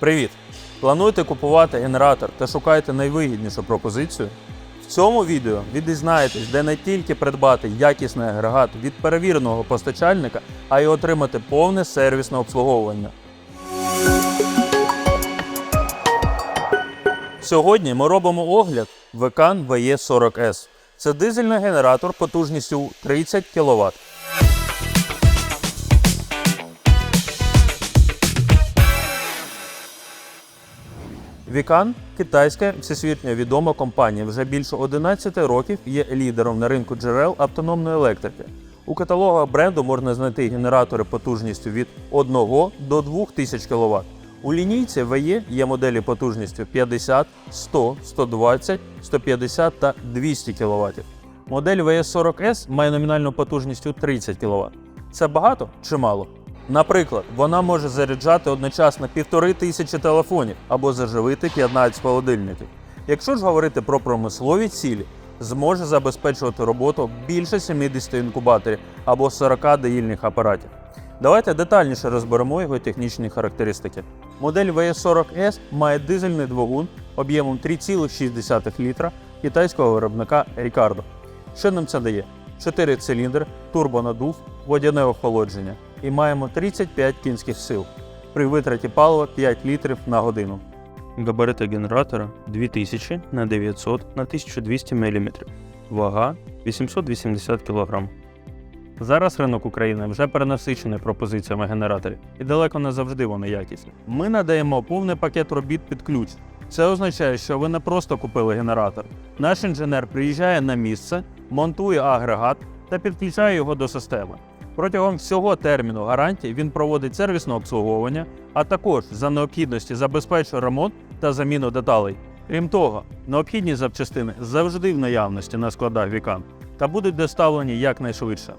Привіт! Плануєте купувати генератор та шукаєте найвигіднішу пропозицію? В цьому відео ви дізнаєтесь, де не тільки придбати якісний агрегат від перевіреного постачальника, а й отримати повне сервісне обслуговування. Сьогодні ми робимо огляд Векан VE40S. Це дизельний генератор потужністю 30 кВт. Вікан китайська всесвітньо відома компанія, вже більше 11 років є лідером на ринку джерел автономної електрики. У каталогах бренду можна знайти генератори потужністю від 1 до 2000 кВт. У лінійці VE є моделі потужністю 50, 100, 120, 150 та 200 кВт. Модель VS40S має номінальну потужність у 30 кВт. Це багато чи мало? Наприклад, вона може заряджати одночасно півтори тисячі телефонів або заживити 15 холодильників. Якщо ж говорити про промислові цілі, зможе забезпечувати роботу більше 70 інкубаторів або 40 доїльних апаратів. Давайте детальніше розберемо його технічні характеристики. Модель VS40S має дизельний двигун об'ємом 3,6 літра китайського виробника Ricardo. Що нам це дає? 4 циліндри, турбонадув, водяне охолодження і маємо 35 кінських сил при витраті палива 5 літрів на годину. Габарити генератора 2000 на 900 на 1200 мм. Вага 880 кг. Зараз ринок України вже перенасичений пропозиціями генераторів, і далеко не завжди вони якісні. Ми надаємо повний пакет робіт під ключ. Це означає, що ви не просто купили генератор. Наш інженер приїжджає на місце, монтує агрегат та підключає його до системи. Протягом всього терміну гарантії він проводить сервісне обслуговування, а також за необхідності забезпечує ремонт та заміну деталей. Крім того, необхідні запчастини завжди в наявності на складах вікан та будуть доставлені якнайшвидше.